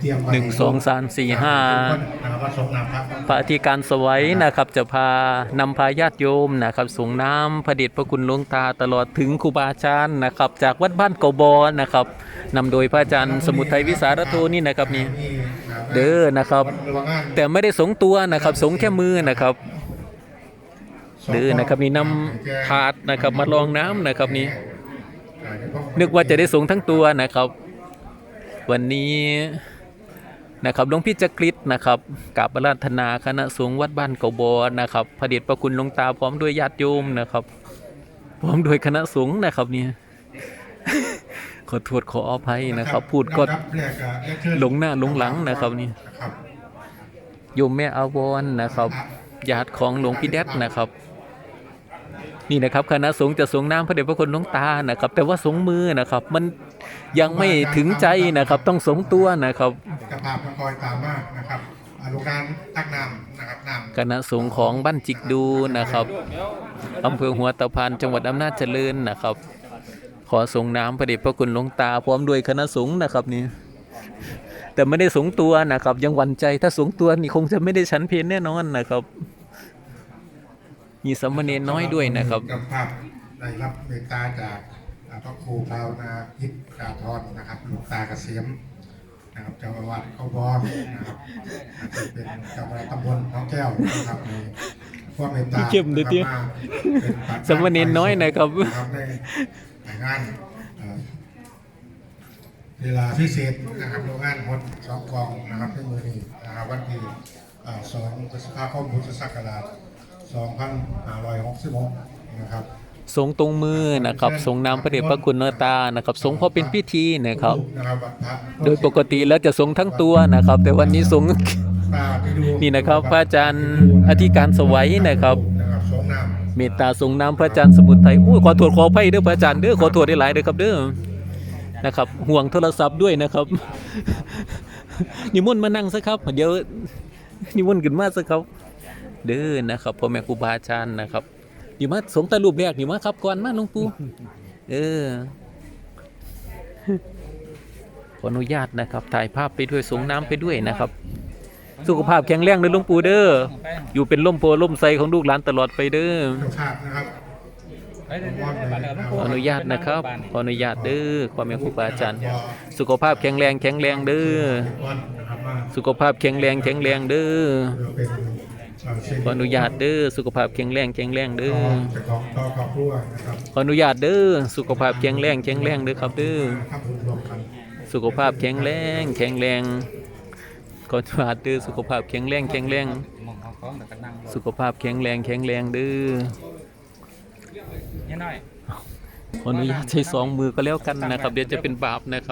เตรียมไว้หนึ่งสองสามสี่ห้านะครับว่าส่งน้ำครับพระอธิการสวัยนะครับจะพานำพาญาติโยมนะครับส่งน้ำพระเดชพระคุณหลวงตาตลอดถึงครูบาอาจารย์นะครับ จากวัดบ้านเกาบอนะครับนำโดยพระอาจารย์สมุทัยวิสารโทนี่นะครับนี่เด้อนะครับ แต่ไม่ได้สงตัวนะครับ สงแค่มือนะครับเด้อนะครับนี่นำถาดนะครับมาลองน้ำนะครับนี่นึกว่าจะได้สงทั้งตัวนะครับ วันนี้ นะครับหลวงพี่จักริดนะครับกับอาราธนาคณะสงฆ์วัดบ้านเกาบอนะครับพระเดชพระคุณหลวงตาพร้อมด้วยญาติโยมนะครับ พร้อมด้วยคณะสงฆ์นะครับเนี่ยขอโทษขออภัยนะครับ พูดก็หลงหน้าหลงหลังนะครับนี่ครับโยมแม่อาวรณ์นะครับญาติของหลวงพี่แดดนะครับนี่นะครับคณะสงฆ์จะสงน้ำพระเดชพระคุณหลวงตานะครับ แต่ว่าสงมือนะครับ มันยังไม่ถึงใจนะครับ ต้องสงตัวนะครับ กระพาพคอยตามมากนะครับอาลูกการตักน้ำนะครับน้ำคณะสงฆ์ของบ้านจิกดูนะครับอำเภอหัวตะพานจังหวัดอำนาจเจริญนะครับ ขอส่งน้ำพระเดชพระคุณหลวงตาพร้อมด้วยคณะสงฆ์นะครับนี่แต่ไม่ได้สงตัวนะครับ ยังหวั่นใจถ้าสงตัวนี่คงจะไม่ได้ชั้นเพลแน่นอนนะครับ มีสามเณรน้อยด้วยนะครับกับภาพได้รับเมตตาจากอ่าพระครูภาวนาพิษกาทรนะครับหลวงตาเกษม นะครับเจ้าอาวาสเขาบอนนะครับอาจจะเป็นเจ้าคณะตำบลน้องแก้วนะครับในพวกเมตตาเข้มเด้อเตี้ยนะครับเป็นปัจจัยสามเณรน้อยนะครับนะครับ ในในงานเอ่อเวลาพิเศษนะครับโรงงานหดสองกองนะครับในมือนี้นะครับวันที่อ่าสองพฤษภาคมพุทธศักราช2566นะครับ สงตรงมือนะครับสงน้ำพระเดชพระคุณหลวงตานะครับสงพอเป็นพิธีนะครับนะครับวัดพระโดยปกติแล้วจะสงทั้งตัวนะครับ แต่วันนี้สงตาไปดูนี่นะครับพระอาจารย์อธิการสวัยนะครับนะครับสงน้ำเมตตาทรงน้ำพระอาจารย์สมุทรไทยอู้ขอโทษขออภัยเด้อพระอาจารย์เด้อขอโทษได้หลายเด้อครับเด้อนะครับห่วงโทรศัพท์ด้วยนะครับนิมนต์มานั่งซะครับ เดี๋ยวนิมนต์ขึ้นมาซะครับ เด้อนะครับพ่อแม่ครูบาอาจารย์นะครับ อยู่มาสงตารูปแรกนี่มาครับก่อนมาหลวงปู่เออขออนุญาตนะครับ ถ่ายภาพไปด้วยสงน้ำไปด้วยนะครับ สุขภาพแข็งแรงเลยหลวงปู่เด้ออยู่เป็นล่มโพล่มไทรของลูกหลานตลอดไปเด้อเจ้าภาพนะครับขออนุญาตนะครับขออนุญาตเด้อความเป็นครูบาอาจารย์ สุขภาพแข็งแรงแข็งแรงเด้อวันนะครับมาสุขภาพแข็งแรงแข็งแรงเด้อ เพื่อเป็นเอ่อสิ่งขออนุญาตเด้อสุขภาพแข็งแรงแข็งแรงเด้อจะของต่อครอบครัวนะครับขออนุญาตเด้อสุขภาพแข็งแรงแข็งแรงเด้อครับเด้อทำบุญรวมกันสุขภาพแข็งแรงแข็งแรงขออนุญาตเด้อสุขภาพแข็งแรงแข็งแรงมองเขาของแต่ก็นั่งสุขภาพแข็งแรงแข็งแรงเด้อเนี่ยน้อยขออนุญาตใช้สองมือก็แล้วกันนะครับ เดี๋ยวจะเป็นบาปนะครับ